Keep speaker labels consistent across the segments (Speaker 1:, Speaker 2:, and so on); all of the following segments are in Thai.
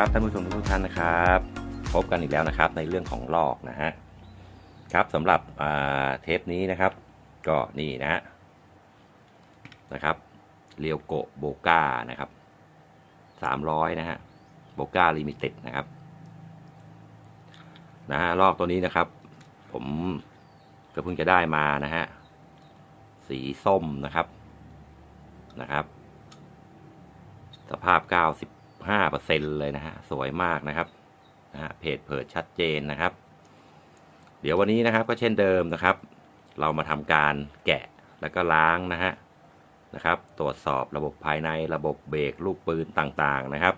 Speaker 1: ครับท่านผู้ชมทุกท่านนะครับ พบกันอีกแล้วนะครับในเรื่องของลอกนะฮะครับสำหรับเทปนี้นะครับ ก็นี่นะฮะนะครับเรียวโกโบก้านะครับสามร้อยนะฮะโบก้าลิมิเต็ดนะครับนะฮะลอกตัวนี้นะครับ ผมก็เพิ่งจะได้มานะฮะสีส้มนะครับนะครับ สภาพ 95%เลยนะฮะ สวยมากนะครับนะฮะเพจเผิดชัดเจนนะครับ เดี๋ยววันนี้นะครับก็เช่นเดิมนะครับ เรามาทำการแกะแล้วก็ล้างนะฮะนะครับ ตรวจสอบระบบภายในระบบเบรกลูกปืนต่างๆนะครับ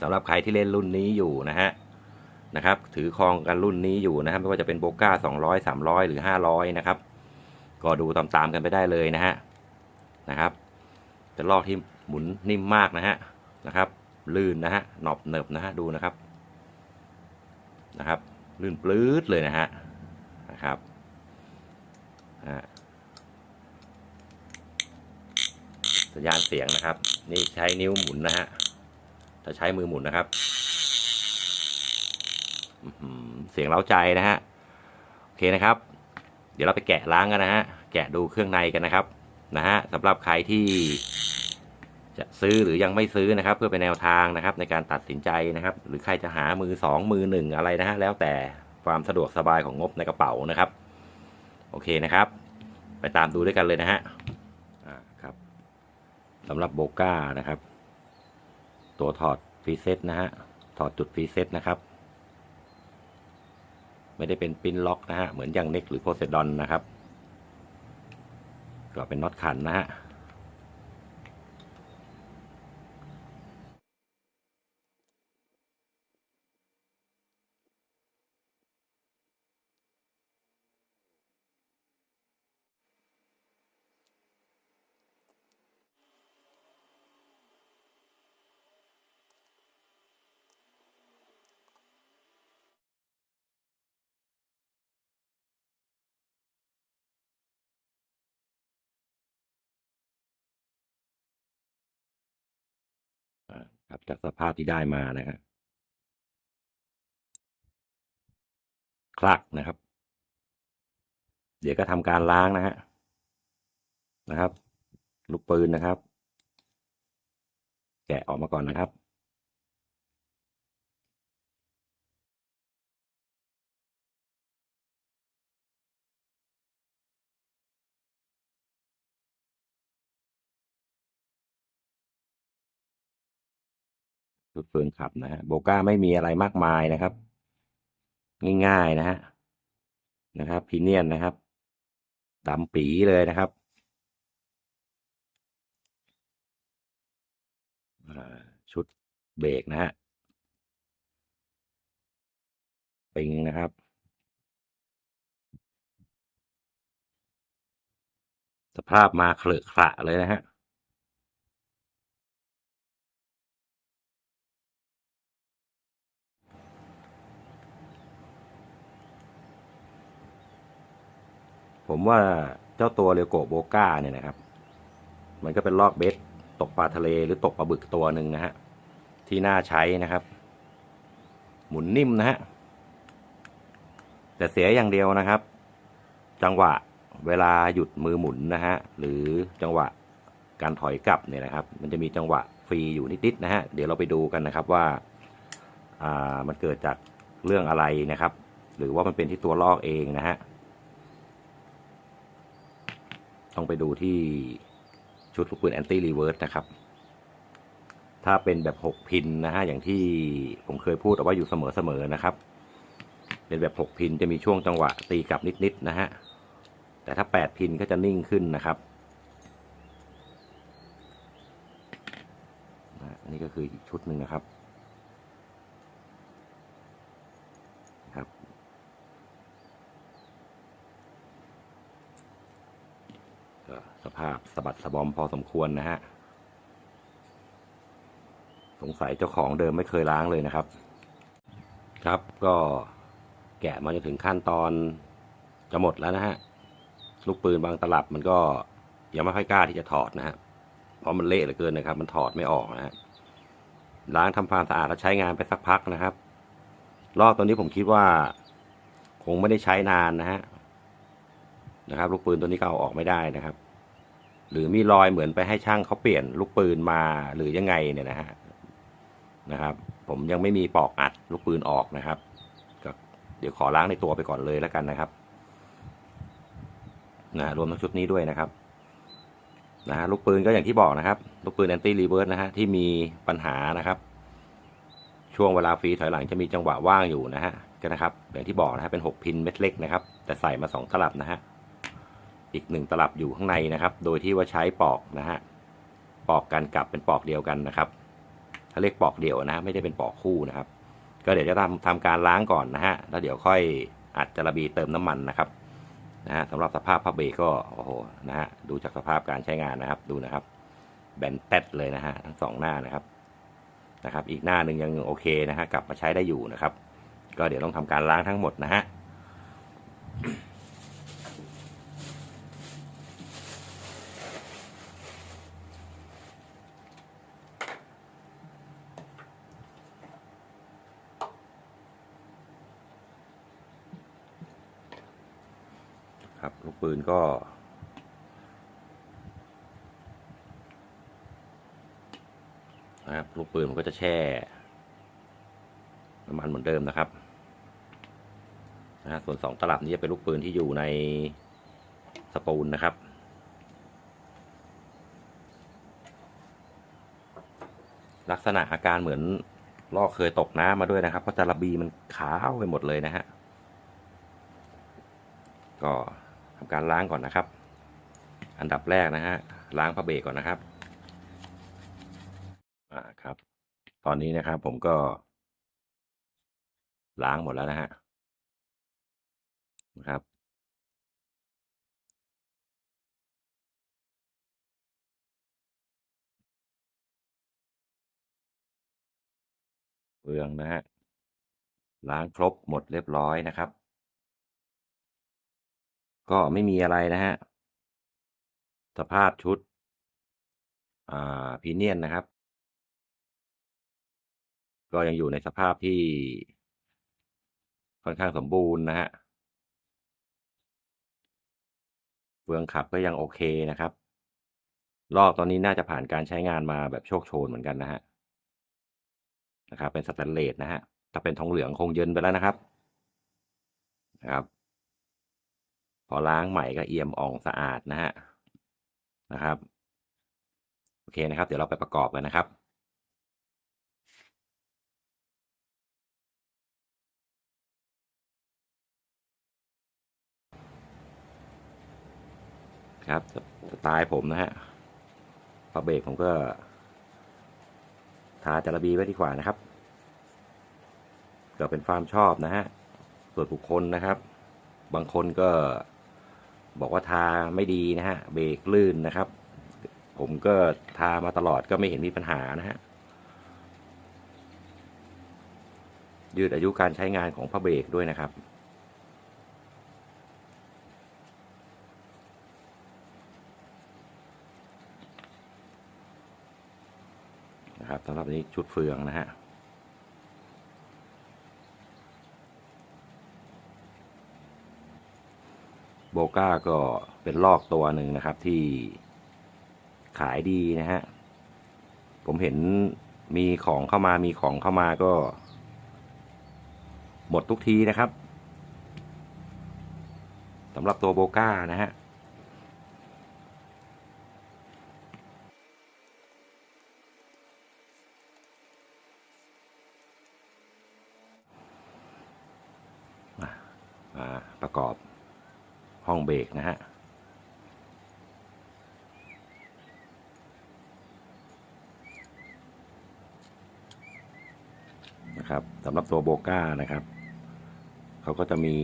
Speaker 1: สำหรับใครที่เล่นรุ่นนี้อยู่นะฮะนะครับ ถือครองกันรุ่นนี้อยู่นะครับ ไม่ว่าจะเป็นโบก้า200 300 หรือ 500 นะครับ ก็ดูตามๆกันไปได้เลยนะฮะนะครับเป็นลอกที่หมุนนิ่มมากนะฮะนะครับ ลื่นนะฮะหนอบเนิบนะฮะดูนะครับนะครับ ลื่นปลื้ดเลยนะฮะนะครับอ่าสัญญาณเสียงนะครับ นี่ใช้นิ้วหมุนนะฮะถ้าใช้มือหมุนนะครับเสียงเล้าใจนะฮะโอเคนะครับ เดี๋ยวเราไปแกะล้างกันนะฮะแกะดูเครื่องในกันนะครับนะฮะสำหรับใครที่ จะซื้อหรือยังไม่ซื้อนะครับ เพื่อเป็นแนวทางนะครับ ในการตัดสินใจนะครับ หรือใครจะหามือสองมือหนึ่งอะไรนะฮะแล้วแต่ความสะดวกสบายของงบในกระเป๋านะครับ โอเคนะครับ ไปตามดูด้วยกันเลยนะฮะอ่าครับสำหรับโบก้านะครับ ตัวถอดฟรีเซตนะฮะถอดจุดฟรีเซตนะครับ ไม่ได้เป็นปินล็อกนะฮะเหมือนอย่างเน็กหรือโพเซดอนนะครับก็เป็นน็อตขันนะฮะ อ่า ครับจากสภาพที่ได้มานะฮะคลักนะครับ เดี๋ยวก็ทำการล้างนะฮะนะครับ ลูกปืนนะครับ แกะออกมาก่อนนะครับ ลูกปืนขับนะฮะโบก้าไม่มีอะไรมากมายนะครับ ง่ายๆนะฮะนะครับพีเนียนนะครับดำปีเลยนะครับชุดเบรกนะฮะปิงนะครับสภาพมาเคลอะขระเลยนะฮะ ผมว่าเจ้าตัวเรโกโบก้าเนี่ยนะครับ มันก็เป็นลอกเบสตกปลาทะเลหรือตกปลาบึกตัวหนึ่งนะฮะที่น่าใช้นะครับ หมุนนิ่มนะฮะแต่เสียอย่างเดียวนะครับ จังหวะเวลาหยุดมือหมุนนะฮะหรือจังหวะการถอยกลับเนี่ยนะครับ มันจะมีจังหวะฟรีอยู่นิดๆนะฮะเดี๋ยวเราไปดูกันนะครับว่าอ่ามันเกิดจากเรื่องอะไรนะครับ หรือว่ามันเป็นที่ตัวลอกเองนะฮะ ต้องไปดูที่ชุดลูกปืนแอนตี้รีเวิร์สนะครับ ถ้าเป็นแบบ 6 พินนะฮะ อย่างที่ผมเคยพูดเอาไว้อยู่เสมอๆนะครับ เป็นแบบ 6 พินจะมีช่วงจังหวะตีกลับนิดๆนะฮะ แต่ถ้า 8 พินก็จะนิ่งขึ้นนะครับนี่ก็คือชุดหนึ่งนะครับ ก็ สภาพสะบัดสะบอมพอสมควรนะฮะ สงสัยเจ้าของเดิมไม่เคยล้างเลยนะครับ ครับก็แกะมาจนถึงขั้นตอนจะหมดแล้วนะฮะ ลูกปืนบางตลับมันก็ยังไม่ค่อยกล้าที่จะถอดนะฮะ เพราะมันเละเหลือเกินนะครับ มันถอดไม่ออกนะฮะ ล้างทำความสะอาดแล้วใช้งานไปสักพักนะครับลอกตัวนี้ผมคิดว่า คงไม่ได้ใช้นานนะฮะนะครับลูกปืนตัวนี้ก็เอาออกไม่ได้นะครับ หรือมีรอยเหมือนไปให้ช่างเขาเปลี่ยนลูกปืนมาหรือยังไงเนี่ยนะฮะนะครับ ผมยังไม่มีปอกอัดลูกปืนออกนะครับก็เดี๋ยวขอล้างในตัวไปก่อนเลยแล้วกันนะครับนะรวมทั้งชุดนี้ด้วยนะครับนะฮะลูกปืนก็อย่างที่บอกนะครับ ลูกปืนแอนตี้รีเวิร์สนะฮะที่มีปัญหานะครับ ช่วงเวลาฟรีถอยหลังจะมีจังหวะว่างอยู่นะฮะก็นะครับ อย่างที่บอกนะฮะเป็นหกพินเม็ดเล็กนะครับ แต่ใส่มาสองตลับนะฮะ อีกหนึ่งตลับอยู่ข้างในนะครับ โดยที่ว่าใช้ปอกนะฮะปอกกันกลับเป็นปอกเดียวกันนะครับถ้าเรียกปอกเดียวนะฮะไม่ได้เป็นปอกคู่นะครับ ก็เดี๋ยวจะทำทำการล้างก่อนนะฮะแล้วเดี๋ยวค่อยอัดจระบีเติมน้ำมันนะครับนะฮะสำหรับสภาพผ้าเบรกก็โอ้โหนะฮะดูจากสภาพการใช้งานนะครับดูนะครับ แบนแป๊ดเลยนะฮะทั้งสองหน้านะครับนะครับ อีกหน้าหนึ่งยังโอเคนะฮะกลับมาใช้ได้อยู่นะครับ ก็เดี๋ยวต้องทำการล้างทั้งหมดนะฮะ ครับลูกปืนก็นะครับลูกปืนมันก็จะแช่น้ำมันเหมือนเดิมนะครับนะฮะส่วนสองตลับนี้จะเป็นลูกปืนที่อยู่ในสปูลนะครับลักษณะอาการเหมือนลอกเคยตกน้ำมาด้วยนะครับเพราะจาระบีมันขาวไปหมดเลยนะฮะ ก็ ทำการล้างก่อนนะครับ อันดับแรกนะฮะล้างผ้าเบรกก่อนนะครับอ่าครับ ตอนนี้นะครับผมก็ ล้างหมดแล้วนะฮะนะครับเปลืองนะฮะล้างครบหมดเรียบร้อยนะครับ ก็ไม่มีอะไรนะฮะ สภาพชุด อ่าพีเนียนนะครับ ก็ยังอยู่ในสภาพที่ค่อนข้างสมบูรณ์นะฮะเฟืองขับก็ยังโอเคนะครับ ลอกตอนนี้น่าจะผ่านการใช้งานมาแบบโชคโชนเหมือนกันนะฮะ นะครับ เป็นสแตนเลสนะฮะ ถ้าเป็นทองเหลืองคงเยินไปแล้วนะครับ นะครับ พอล้างใหม่ก็เอี่ยมอ่องสะอาดนะฮะนะครับ โอเคนะครับ เดี๋ยวเราไปประกอบกันนะครับครับสไตล์ผมนะฮะพอเบรกผมก็ ทาจาระบีไว้ดีกว่านะครับก็เป็นความชอบนะฮะ ส่วนบุคคลนะครับ บางคนก็ บอกว่าทาไม่ดีนะฮะเบรกลื่นนะครับ ผมก็ทามาตลอดก็ไม่เห็นมีปัญหานะฮะยืดอายุการใช้งานของพระเบรกด้วยนะครับ นะครับสำหรับนี้ชุดเฟืองนะฮะ โบก้าก็เป็นลอกตัวหนึ่งนะครับที่ขายดีนะฮะ ผมเห็นมีของเข้ามามีของเข้ามาก็ หมดทุกทีนะครับสำหรับตัวโบก้านะฮะ มาประกอบห้อง เบรกนะฮะนะครับสำหรับตัวโบก้านะครับ เขาก็จะมี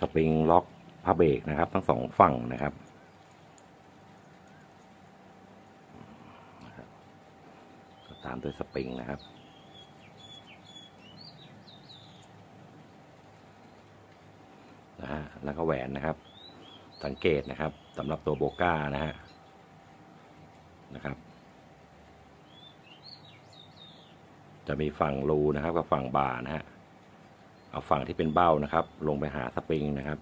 Speaker 1: สปริงล็อกผ้าเบรกนะครับ ทั้งสองฝั่งนะครับ ตามด้วยสปริงนะครับ แล้วก็แหวนนะครับ สังเกตนะครับสำหรับตัวโบก้านะฮะนะครับ จะมีฝั่งรูนะครับกับฝั่งบ่านะฮะเอาฝั่งที่เป็นเบ้านะครับ ลงไปหาสปริงนะครับ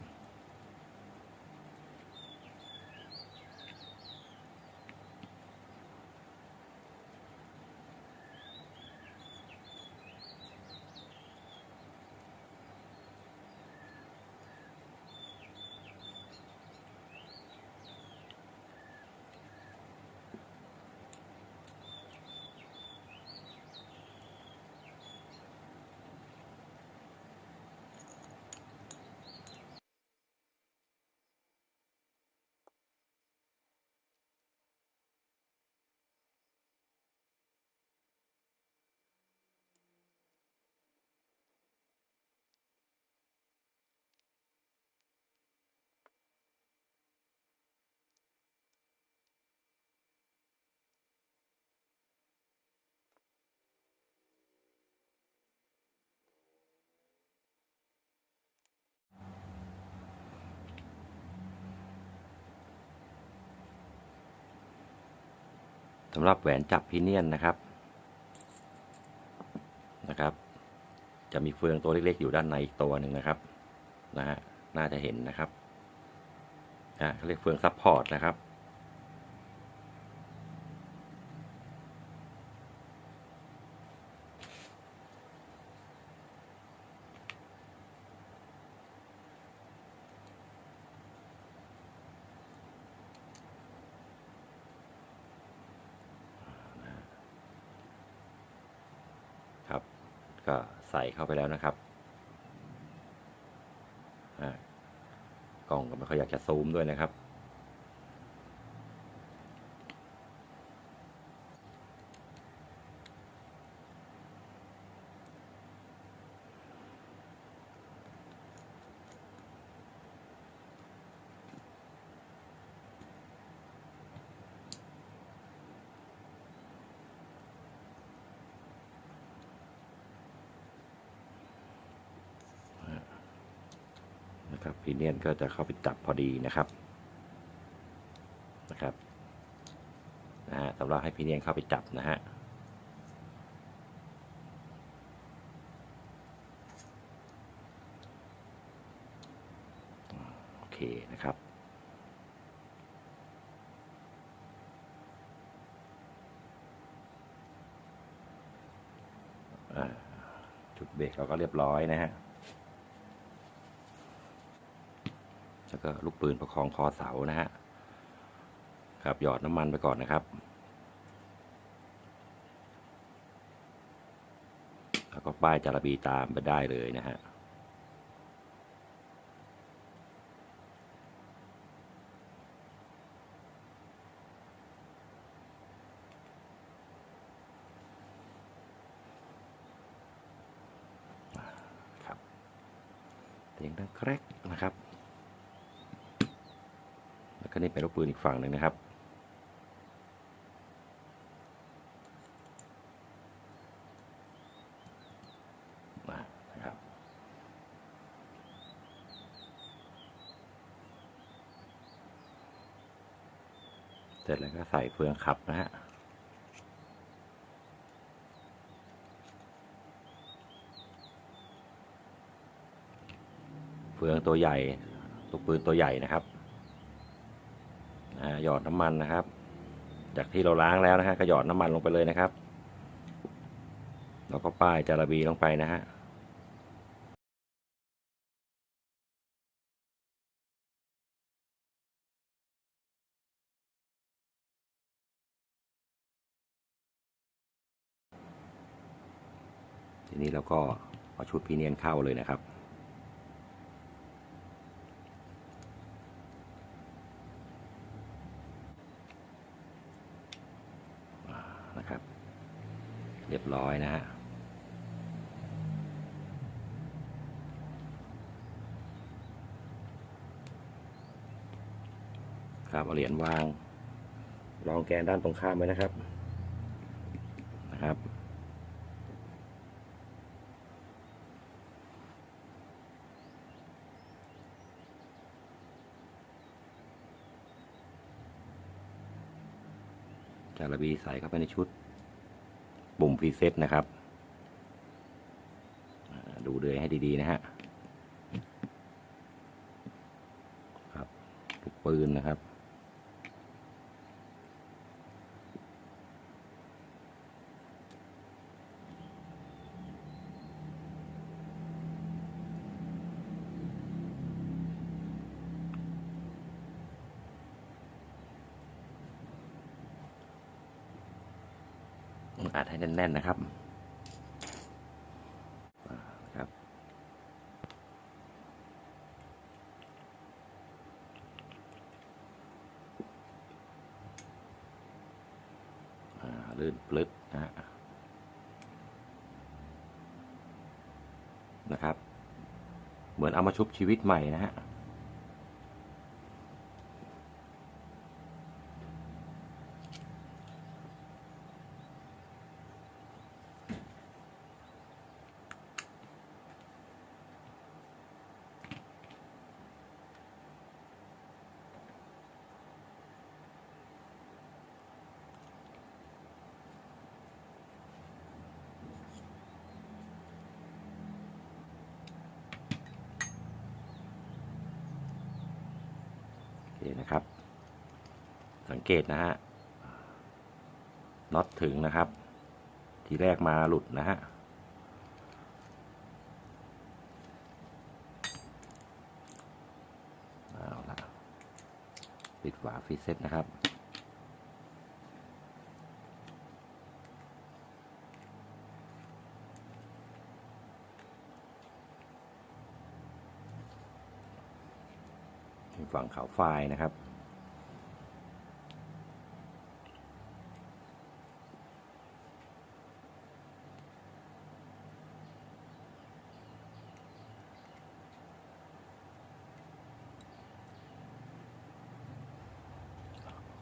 Speaker 1: สำหรับแหวนจับพีเนียนนะครับนะครับ จะมีเฟืองตัวเล็กๆอยู่ด้านในอีกตัวหนึ่งนะครับนะฮะน่าจะเห็นนะครับอะเขาเรียกเฟืองซับพอร์ตนะครับ ก็ใส่เข้าไปแล้วนะครับกล้องก็ไม่ค่อยอยากจะซูมด้วยนะครับ นะครับพีเนียนก็จะเข้าไปจับพอดีนะครับนะครับนะฮะสำหรับให้พีเนียนเข้าไปจับนะฮะโอเคนะครับจุดเบรกเราก็เรียบร้อยนะฮะ แล้วก็ลูกปืนประคองคอเสานะฮะครับหยอดน้ำมันไปก่อนนะครับ แล้วก็ป้ายจารบีตามไปได้เลยนะฮะครับเสียงดังแกรกนะครับ็นี่เป็นลูกปืนอีกฝั่งหนึ่งนะครับนะครับ เสร็จแล้วก็ใส่เฟืองขับนะฮะเฟืองตัวใหญ่ ลูกปืนตัวใหญ่นะครับ หยอดน้ำมันนะครับ จากที่เราล้างแล้วนะฮะก็หยอดน้ำมันลงไปเลยนะครับ แล้วก็ป้ายจาระบีลงไปนะฮะทีนี้เราก็เอาชุดพีเนียนเข้าเลยนะครับ เรียบร้อยนะฮะครับเอาเหรียญวางรองแกนด้านตรงข้ามไว้นะครับนะครับ จาระบีใส่เข้าไปในชุด ปุ่มพรีเซ็ตนะครับ ดูเดือยให้ดีๆนะฮะครับลูกปืนนะครับ แน่นนะครับครับอ่าลื่นปลึกนะฮะนะครับ เหมือนเอามาชุบชีวิตใหม่นะฮะ โอเคนะครับ สังเกตนะฮะน็อตถึงนะครับ ทีแรกมาหลุดนะฮะเอาละปิดฝาฟีเซ็ตนะครับ ฝั่งเขาไฟนะครับ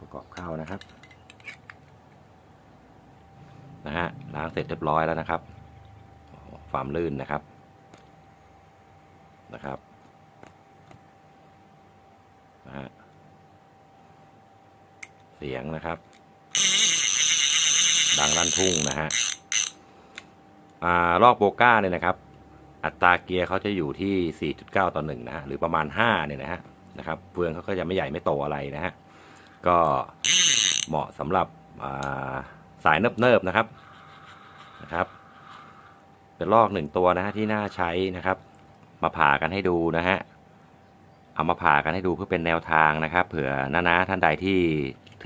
Speaker 1: ประกอบเข้านะครับ นะฮะล้างเสร็จเรียบร้อยแล้วนะครับความลื่นนะครับ นะฮะเสียง นะครับ ดังลั่นทุ่งนะฮะอ่าลอกโบก้าเนี่ยนะครับ อัตราเกียร์เขาจะอยู่ที่ 4.9 ต่อ1นะฮะหรือประมาณ 5 เนี่ยนะฮะนะครับเฟืองเขาก็จะไม่ใหญ่ไม่โตอะไรนะฮะก็เหมาะสำหรับาสายเนิบๆนะครับนะครับเป็นลอกหนึ่งตัวนะฮะที่น่าใช้นะครับ มาผ่ากันให้ดูนะฮะเอามาผ่ากันให้ดูเพื่อเป็นแนวทางนะครับ เผื่อน้าๆท่านใดที่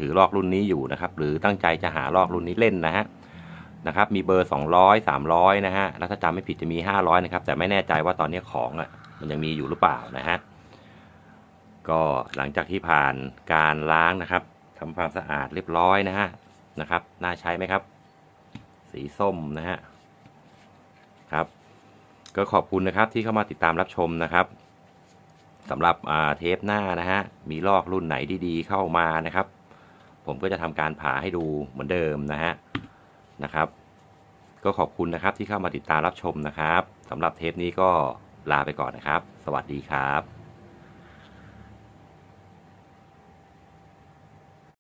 Speaker 1: ถือลอกรุ่นนี้อยู่นะครับ หรือตั้งใจจะหาลอกรุ่นนี้เล่นนะฮะนะครับ มีเบอร์ 200 300 นะฮะ แล้วถ้าจำไม่ผิดจะมี 500 นะครับ แต่ไม่แน่ใจว่าตอนนี้ของอะมันยังมีอยู่หรือเปล่านะฮะ ก็หลังจากที่ผ่านการล้างนะครับทำความสะอาดเรียบร้อยนะฮะนะครับ น่าใช้ไหมครับ สีส้มนะฮะครับ ก็ขอบคุณนะครับที่เข้ามาติดตามรับชมนะครับสำหรับเทปหน้านะฮะ มีลอกรุ่นไหนดีๆเข้ามานะครับ ผมก็จะทำการผ่าให้ดูเหมือนเดิมนะฮะนะครับ ก็ขอบคุณนะครับที่เข้ามาติดตามรับชมนะครับสำหรับเทปนี้ก็ลาไปก่อนนะครับ สวัสดีครับ